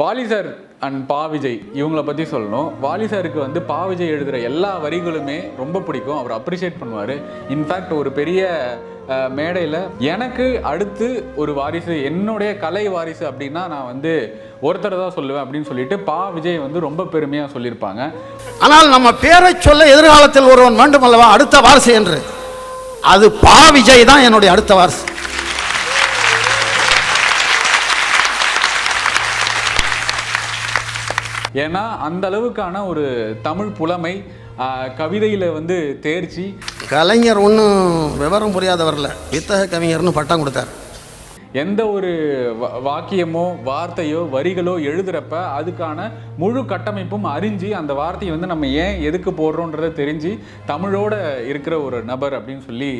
வாலிசர் and பா விஜய் இவங்கள பற்றி சொல்லணும். வாலிசருக்கு வந்து பா விஜய் எழுதுகிற எல்லா வரிகளுமே ரொம்ப பிடிக்கும். அவர் அப்ரிஷியேட் பண்ணுவார். இன்ஃபேக்ட் ஒரு பெரிய மேடையில் எனக்கு அடுத்து ஒரு வாரிசு என்னுடைய கலை வாரிசு அப்படின்னா நான் வந்து ஒருத்தர் தான் சொல்லுவேன் அப்படின்னு சொல்லிட்டு பா விஜய் வந்து ரொம்ப பெருமையாக சொல்லியிருப்பாங்க. ஆனால் நம்ம பேரை சொல்ல எதிர்காலத்தில் ஒருவன் வேண்டும் அல்லவா அடுத்த வாரிசு என்று. அது பா விஜய் தான் என்னுடைய அடுத்த வாரிசு. ஏன்னா அந்த அளவுக்கான ஒரு தமிழ் புலமை கவிதையில் வந்து தேர்ச்சி. கலைஞர் ஒன்றும் விவரம் புரியாதவரில். வித்தக கவிஞர்னு பட்டம் கொடுத்தார். எந்த ஒரு வாக்கியமோ வார்த்தையோ வரிகளோ எழுதுறப்ப அதுக்கான முழு கட்டமைப்பும் அறிஞ்சு அந்த வார்த்தையை வந்து நம்ம ஏன் எதுக்கு போடுறோன்றதை தெரிஞ்சு தமிழோட இருக்கிற ஒரு நபர் அப்படின்னு சொல்லி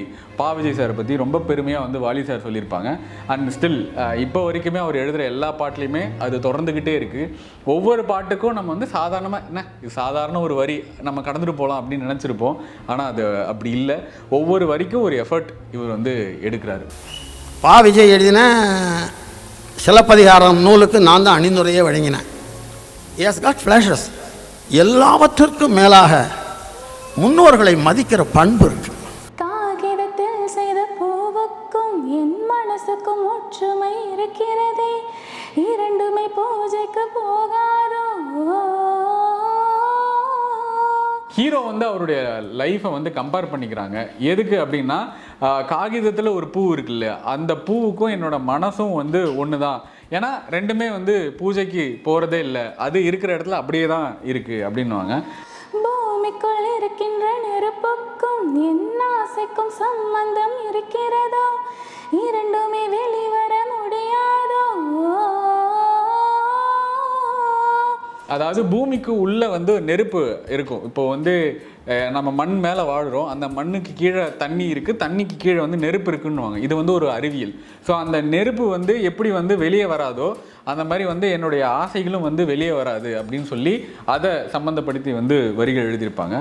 பாவிஜய் சாரை பற்றி ரொம்ப பெருமையாக வந்து வாலி சார் சொல்லியிருப்பாங்க. அண்ட் ஸ்டில் இப்போ வரைக்குமே அவர் எழுதுகிற எல்லா பாட்டுலையுமே அது தொடர்ந்துக்கிட்டே இருக்குது ஒவ்வொரு பாட்டுக்கும் நம்ம வந்து சாதாரணமாக என்ன இது சாதாரண ஒரு வரி நம்ம கடந்துட்டு போகலாம் அப்படின்னு நினச்சிருப்போம். ஆனால் அது அப்படி இல்லை. ஒவ்வொரு வரிக்கும் ஒரு எஃபர்ட் இவர் வந்து எடுக்கிறாரு. பா விஜய் எழுதின சிலப்பதிகாரம் நூலுக்கு நான் தான் அணிந்துரையே வழங்கினேன். எஸ் காட் ஃப்ளாஷஸ் எல்லாவற்றிற்கும் மேலாக முன்னோர்களை மதிக்கிற பண்பு இருக்கு. காகிதத்தில் செய்த பூவுக்கும் என் மனசுக்கும் ஒற்றுமை இருக்கிறதே. இரண்டுமே பூஜை ஹீரோ வந்து அவருடைய லைஃப்பை வந்து கம்பேர் பண்ணிக்கிறாங்க. எதுக்கு அப்படின்னா காகிதத்தில் ஒரு பூ இருக்குல்ல அந்த பூவுக்கும் என்னோட மனசும் வந்து ஒன்று தான் ஏன்னா ரெண்டுமே வந்து பூஜைக்கு போகிறதே இல்லை. அது இருக்கிற இடத்துல அப்படியே தான் இருக்குது அப்படின்னுவாங்க. பூமிக்குள் இருக்கின்ற நெருப்புக்கும் என் ஆசைக்கும் சம்பந்தம் இரு அதாவது பூமிக்கு உள்ளே வந்து நெருப்பு இருக்கும். இப்போ வந்து நம்ம மண் மேலே வாழ்கிறோம் அந்த மண்ணுக்கு கீழே தண்ணி இருக்குது தண்ணிக்கு கீழே வந்து நெருப்பு இருக்குன்னுவாங்க. இது வந்து ஒரு அறிவியல். ஸோ அந்த நெருப்பு வந்து எப்படி வந்து வெளியே வராதோ அந்த மாதிரி வந்து என்னுடைய ஆசைகளும் வந்து வெளியே வராது அப்படின்னு சொல்லி அதை சம்மந்தப்படுத்தி வந்து வரிகள் எழுதியிருப்பாங்க.